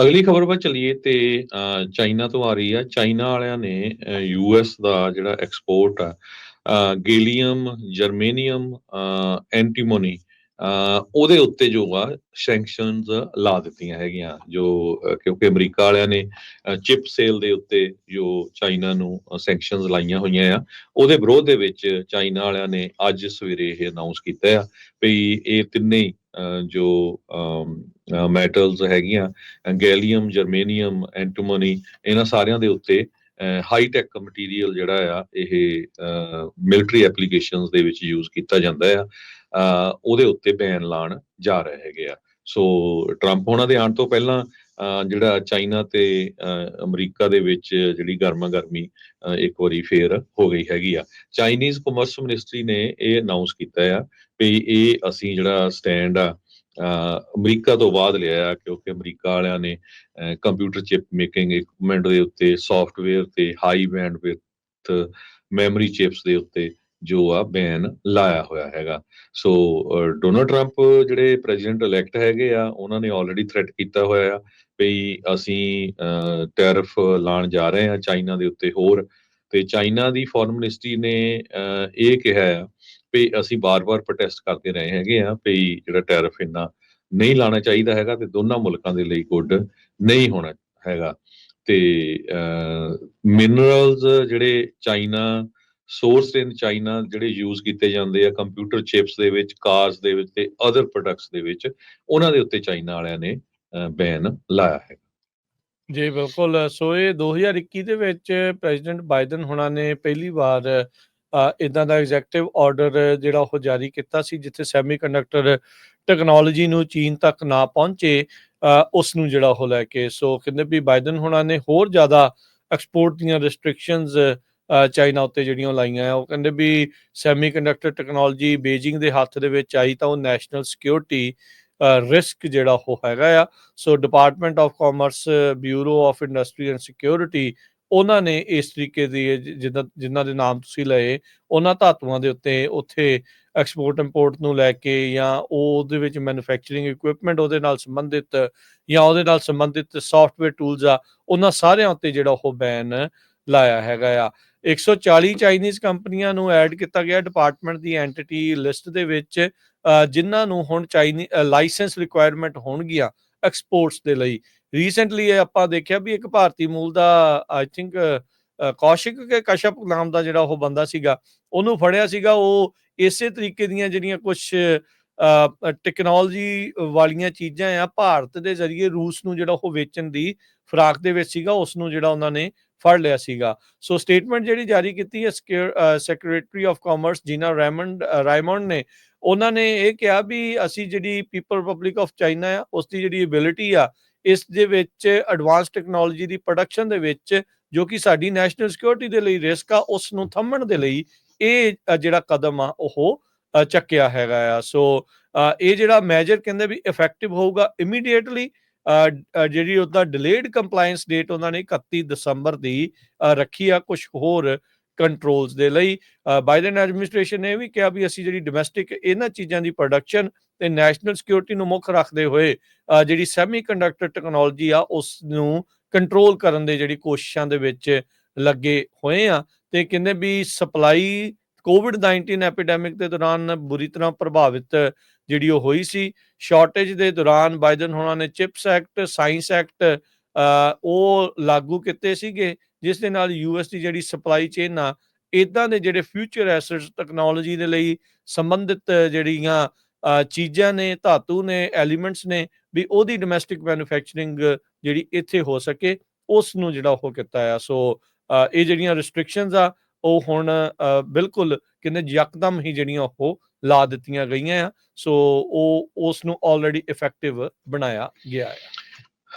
ਅਗਲੀ ਖਬਰ ਵੱਲ ਚਲੀਏ ਤੇ ਚਾਈਨਾ ਤੋਂ ਆ ਰਹੀ ਆ। ਚਾਈਨਾ ਵਾਲਿਆਂ ਨੇ ਯੂਐਸ ਦਾ ਜਿਹੜਾ ਐਕਸਪੋਰਟ ਆ ਗੇਲੀਅਮ ਜਰਮੇਨੀਅਮ ਐਂਟੀਮੋਨੀ ਉਹਦੇ ਉੱਤੇ ਜੋ ਆ ਸੈਂਕਸ਼ਨਸ ਲਾ ਦਿੱਤੀਆਂ ਹੈਗੀਆਂ। ਜੋ ਕਿਉਂਕਿ ਅਮਰੀਕਾ ਵਾਲਿਆਂ ਨੇ ਚਿਪ ਸੇਲ ਦੇ ਉੱਤੇ ਜੋ ਚਾਈਨਾ ਨੂੰ ਸੈਂਕਸ਼ਨਸ ਲਾਈਆਂ ਹੋਈਆਂ ਆ ਉਹਦੇ ਵਿਰੋਧ ਦੇ ਵਿੱਚ ਚਾਈਨਾ ਵਾਲਿਆਂ ਨੇ ਅੱਜ ਸਵੇਰੇ ਇਹ ਅਨਾਉਂਸ ਕੀਤਾ ਆ ਵੀ ਇਹ ਤਿੰਨੇ ਹੀ, ਅ, ਜੋ ਮੈਟਲਸ ਹੈਗੀਆਂ ਗੈਲੀਅਮ ਜਰਮੇਨੀਅਮ ਐਂਟੀਮੋਨੀ ਇਹਨਾਂ ਸਾਰਿਆਂ ਦੇ ਉੱਤੇ ਹਾਈ ਟੈਕ ਮਟੀਰੀਅਲ ਜਿਹੜਾ ਆ, ਇਹ ਮਿਲਟਰੀ ਐਪਲੀਕੇਸ਼ਨਸ ਦੇ ਵਿੱਚ ਯੂਜ਼ ਕੀਤਾ ਜਾਂਦਾ ਆ। ਉਹਦੇ ਉੱਤੇ ਬੈਨ ਲਾਣ ਜਾ ਰਹੇ ਹੈਗੇ ਆ। ਸੋ ਟਰੰਪ ਉਹਨਾਂ ਦੇ ਆਉਣ ਤੋਂ ਪਹਿਲਾਂ ਜਿਹੜਾ ਚਾਈਨਾ ਤੇ ਅਮਰੀਕਾ ਦੇ ਵਿੱਚ ਜਿਹੜੀ ਗਰਮਾ ਗਰਮੀ ਇੱਕ ਵਾਰੀ ਫੇਰ ਹੋ ਗਈ ਹੈਗੀ ਆ। ਚਾਈਨੀਜ਼ ਕਮਰਸ ਮਿਨਿਸਟਰੀ ਨੇ ਇਹ ਅਨਾਉਂਸ ਕੀਤਾ ਆ ਵੀ ਇਹ ਅਸੀਂ ਜਿਹੜਾ ਸਟੈਂਡ ਆ ਅਮਰੀਕਾ ਤੋਂ ਬਾਅਦ ਲਿਆ ਆ ਕਿਉਂਕਿ ਅਮਰੀਕਾ ਵਾਲਿਆਂ ਨੇ ਕੰਪਿਊਟਰ ਚਿਪ ਮੇਕਿੰਗ ਇਕਵਿਪਮੈਂਟ ਦੇ ਉੱਤੇ ਸੌਫਟਵੇਅਰ ਤੇ ਹਾਈ ਬੈਂਡਵਿਡਥ ਮੈਮਰੀ ਚਿਪਸ ਦੇ ਉੱਤੇ ਜੋ ਆ ਬੈਨ ਲਾਇਆ ਹੋਇਆ ਹੈਗਾ। ਸੋ ਡੋਨਲਡ ਟਰੰਪ ਜਿਹੜੇ ਪ੍ਰੈਜ਼ੀਡੈਂਟ ਇਲੈਕਟ ਹੈਗੇ ਆ, ਉਹਨਾਂ ਨੇ ਆਲਰੇਡੀ ਥ੍ਰੈਟ ਕੀਤਾ ਹੋਇਆ ਆ ਵੀ ਅਸੀਂ ਟੈਰਿਫ ਲਾਣ ਜਾ ਰਹੇ ਆ ਚਾਈਨਾ ਦੇ ਉੱਤੇ ਹੋਰ। ਤੇ ਚਾਈਨਾ ਦੀ ਫੋਰਨ ਮਿਨਿਸਟਰੀ ਨੇ ਇਹ ਕਿਹਾ ਆ ਵੀ ਅਸੀਂ ਬਾਰ-ਬਾਰ ਪ੍ਰੋਟੈਸਟ ਕਰਦੇ ਰਹੇ ਹੈਗੇ ਆ ਵੀ ਜਿਹੜਾ ਟੈਰਿਫ ਇੰਨਾ ਨਹੀਂ ਲਾਣਾ ਚਾਹੀਦਾ ਹੈਗਾ ਤੇ ਦੋਨਾਂ ਮੁਲਕਾਂ ਦੇ ਲਈ ਗੁੱਡ ਨਹੀਂ ਹੋਣਾ ਹੈਗਾ। ਤੇ ਮਿਨਰਲਸ ਜਿਹੜੇ ਚਾਈਨਾ ਸੋਰਸਡ ਇਨ ਚਾਈਨਾ ਜਿਹੜੇ ਯੂਜ਼ ਕੀਤੇ ਜਾਂਦੇ ਆ ਕੰਪਿਊਟਰ ਚਿਪਸ ਦੇ ਵਿੱਚ ਕਾਰਸ ਦੇ ਵਿੱਚ ਤੇ ਅਦਰ ਪ੍ਰੋਡਕਟਸ ਦੇ ਵਿੱਚ, ਉਹਨਾਂ ਦੇ ਉੱਤੇ ਚਾਈਨਾ ਵਾਲਿਆਂ ਨੇ ਬੈਨ ਲਾਇਆ ਹੈ ਜੀ, ਬਿਲਕੁਲ। ਸੋ ਇਹ 2021 ਦੇ ਵਿੱਚ ਪ੍ਰੈਜ਼ੀਡੈਂਟ ਬਾਈਡਨ ਹੁਣਾਂ ਨੇ ਪਹਿਲੀ ਵਾਰ ਇਦਾਂ ਦਾ ਐਗਜ਼ੈਕਟਿਵ ਆਰਡਰ ਜਿਹੜਾ ਉਹ ਜਾਰੀ ਕੀਤਾ ਸੀ ਜਿੱਥੇ ਸੈਮੀਕੰਡਕਟਰ ਟੈਕਨੋਲੋਜੀ ਨੂੰ ਚੀਨ ਤੱਕ ਨਾ ਪਹੁੰਚੇ ਅ, ਉਸ ਨੂੰ ਜਿਹੜਾ ਉਹ ਲੈ ਕੇ। ਸੋ ਕਹਿੰਦੇ ਵੀ ਬਾਈਡਨ ਹੁਣਾਂ ਨੇ ਹੋਰ ਜ਼ਿਆਦਾ ਐਕਸਪੋਰਟ ਦੀਆਂ ਰੈਸਟ੍ਰਿਕਸ਼ਨਸ ਚਾਈਨਾ ਉੱਤੇ ਜਿਹੜੀਆਂ ਲਾਈਆਂ ਆ ਉਹ ਕਹਿੰਦੇ ਵੀ ਸੈਮੀਕੰਡਕਟਰ ਟੈਕਨੋਲੋਜੀ ਬੀਜਿੰਗ ਦੇ ਹੱਥ ਦੇ ਵਿੱਚ ਆਈ ਤਾਂ ਉਹ ਨੈਸ਼ਨਲ ਸਿਕਿਉਰਿਟੀ ਰਿਸਕ ਜਿਹੜਾ ਉਹ ਹੈਗਾ ਆ। So department of commerce bureau of industry and security ਉਹਨਾਂ ਨੇ ਇਸ ਤਰੀਕੇ ਦੀ ਜਿੱਦਾਂ ਜਿਨ੍ਹਾਂ ਦੇ ਨਾਮ ਤੁਸੀਂ ਲਏ, ਉਹਨਾਂ ਧਾਤੂਆਂ ਦੇ ਉੱਤੇ ਉੱਥੇ ਐਕਸਪੋਰਟ ਇੰਪੋਰਟ ਨੂੰ ਲੈ ਕੇ ਜਾਂ ਉਹਦੇ ਵਿੱਚ ਮੈਨੂਫੈਕਚਰਿੰਗ ਇਕਵਿਪਮੈਂਟ ਉਹਦੇ ਨਾਲ ਸੰਬੰਧਿਤ ਜਾਂ ਉਹਦੇ ਨਾਲ ਸੰਬੰਧਿਤ ਸੌਫਟਵੇਅਰ ਟੂਲਸ ਆ, ਉਹਨਾਂ ਸਾਰਿਆਂ ਉੱਤੇ ਜਿਹੜਾ ਉਹ ਬੈਨ ਲਾਇਆ ਹੈਗਾ ਆ। 140 ਚਾਈਨੀਜ਼ ਕੰਪਨੀਆਂ ਨੂੰ ਐਡ ਕੀਤਾ ਗਿਆ ਡਿਪਾਰਟਮੈਂਟ ਦੀ ਐਂਟੀਟੀ ਲਿਸਟ ਦੇ ਵਿੱਚ ਜਿਨ੍ਹਾਂ ਨੂੰ ਹੁਣ ਚਾਈਨੀ ਲਾਇਸੈਂਸ ਰਿਕੁਆਇਰਮੈਂਟ ਹੋਣਗੀਆਂ ਐਕਸਪੋਰਟਸ ਦੇ ਲਈ। ਰੀਸੈਂਟਲੀ ਆਪਾਂ ਦੇਖਿਆ ਵੀ ਇੱਕ ਭਾਰਤੀ ਮੂਲ ਦਾ I think Kaushik K Kashyap ਨਾਮ ਦਾ ਜਿਹੜਾ ਉਹ ਬੰਦਾ ਸੀਗਾ, ਉਹਨੂੰ ਫੜਿਆ ਸੀਗਾ, ਉਹ ਇਸੇ ਤਰੀਕੇ ਦੀਆਂ ਜਿਹੜੀਆਂ ਕੁਝ ਟੈਕਨੋਲੋਜੀ ਵਾਲੀਆਂ ਚੀਜ਼ਾਂ ਆ, ਭਾਰਤ ਦੇ ਜ਼ਰੀਏ ਰੂਸ ਨੂੰ ਜਿਹੜਾ ਉਹ ਵੇਚਣ ਦੀ ਫਰਾਕ ਦੇ ਵਿੱਚ ਸੀਗਾ ਉਸ ਨੂੰ ਜਿਹੜਾ ਉਹਨਾਂ ਨੇ ਫੜ ਲਿਆ ਸੀਗਾ। ਸੋ ਸਟੇਟਮੈਂਟ ਜਿਹੜੀ ਜਾਰੀ ਕੀਤੀ ਹੈ secretary of commerce Gina Raimondo Raimondo ਨੇ, ਉਹਨਾਂ ਨੇ ਇਹ ਕਿਹਾ ਵੀ ਅਸੀਂ ਜਿਹੜੀ ਪੀਪਲ ਰਿਪਬਲਿਕ ਆਫ ਚਾਈਨਾ ਆ ਉਸ ਦੀ ਜਿਹੜੀ ਐਬਿਲਿਟੀ ਆ ਇਸ ਦੇ ਵਿੱਚ ਐਡਵਾਂਸ ਟੈਕਨੋਲੋਜੀ ਦੀ ਪ੍ਰੋਡਕਸ਼ਨ ਦੇ ਵਿੱਚ ਜੋ ਕਿ ਸਾਡੀ ਨੈਸ਼ਨਲ ਸਿਕਿਉਰਿਟੀ ਦੇ ਲਈ ਰਿਸਕ ਆ ਉਸ ਨੂੰ ਥੰਮਣ ਦੇ ਲਈ ਇਹ ਜਿਹੜਾ ਕਦਮ ਆ, ਉਹ ਚੱਕਿਆ ਹੈਗਾ ਆ। ਸੋ ਇਹ ਜਿਹੜਾ ਮੈਜਰ ਕਹਿੰਦੇ ਵੀ ਇਫੈਕਟਿਵ ਹੋਊਗਾ ਇਮੀਡੀਏਟਲੀ ਜਿਹੜੀ ਉਹਦਾ ਡਿਲੇਡ ਕੰਪਲਾਈਂਸ ਡੇਟ ਉਹਨਾਂ ਨੇ 31 ਦਸੰਬਰ ਦੀ ਰੱਖੀ ਆ ਕੁਝ ਹੋਰ ਕੰਟਰੋਲਸ ਦੇ ਲਈ ਬਾਈਡਨ ਐਡਮਿਨਿਸਟ੍ਰੇਸ਼ਨ ਨੇ ਵੀ ਕਿਹਾ ਵੀ ਅਸੀਂ ਜਿਹੜੀ ਡੋਮੈਸਟਿਕ ਇਹਨਾਂ ਚੀਜ਼ਾਂ ਦੀ ਪ੍ਰੋਡਕਸ਼ਨ ਤੇ ਨੈਸ਼ਨਲ ਸਿਕਿਉਰਿਟੀ ਨੂੰ ਮੁੱਖ ਰੱਖਦੇ ਹੋਏ ਜਿਹੜੀ ਸੈਮੀਕੰਡਕਟਰ ਟੈਕਨੋਲੋਜੀ ਆ ਉਸ ਨੂੰ ਕੰਟਰੋਲ ਕਰਨ ਦੇ ਜਿਹੜੀ ਕੋਸ਼ਿਸ਼ਾਂ ਦੇ ਵਿੱਚ ਲੱਗੇ ਹੋਏ ਆ ਤੇ ਕਹਿੰਦੇ ਵੀ ਸਪਲਾਈ ਕੋਵਿਡ 19 ਐਪੀਡੈਮਿਕ ਦੇ ਦੌਰਾਨ ਬੁਰੀ ਤਰ੍ਹਾਂ ਪ੍ਰਭਾਵਿਤ ਜਿਹੜੀ ਉਹ ਹੋਈ ਸੀ। ਸ਼ਾਰਟੇਜ ਦੇ ਦੌਰਾਨ ਬਾਈਡਨ ਹੋਣਾ ਨੇ ਚਿਪਸ ਐਕਟ ਸਾਇੰਸ ਐਕਟ ਉਹ ਲਾਗੂ ਕੀਤੇ ਸੀਗੇ ਜਿਸ ਦੇ ਨਾਲ ਯੂਐਸ ਦੀ ਜਿਹੜੀ ਸਪਲਾਈ ਚੇਨ ਆ ਇਦਾਂ ਦੇ ਜਿਹੜੇ ਫਿਊਚਰ ਐਸੈਟਸ ਟੈਕਨੋਲੋਜੀ ਦੇ ਲਈ ਸੰਬੰਧਿਤ ਜਿਹੜੀਆਂ ਚੀਜ਼ਾਂ ਨੇ, ਧਾਤੂ ਨੇ ਐਲੀਮੈਂਟਸ ਨੇ, ਵੀ ਉਹਦੀ ਡੋਮੈਸਟਿਕ ਮੈਨੂਫੈਕਚਰਿੰਗ ਜਿਹੜੀ ਇੱਥੇ ਹੋ ਸਕੇ ਉਸ ਨੂੰ ਜਿਹੜਾ ਉਹ ਕੀਤਾ ਆ। ਸੋ ਇਹ ਜਿਹੜੀਆਂ ਰੈਸਟ੍ਰਿਕਸ਼ਨਸ ਆ, ਉਹ ਹੁਣ ਬਿਲਕੁਲ ਕਿੰਨੇ ਯਕਦਮ ਹੀ ਜਿਹੜੀਆਂ ਉਹ ਲਾ ਦਿੱਤੀਆਂ ਗਈਆਂ ਆ। ਸੋ ਉਹ ਉਸ ਨੂੰ ਆਲਰੇਡੀ ਇਫੈਕਟਿਵ ਬਣਾਇਆ ਗਿਆ ਆ।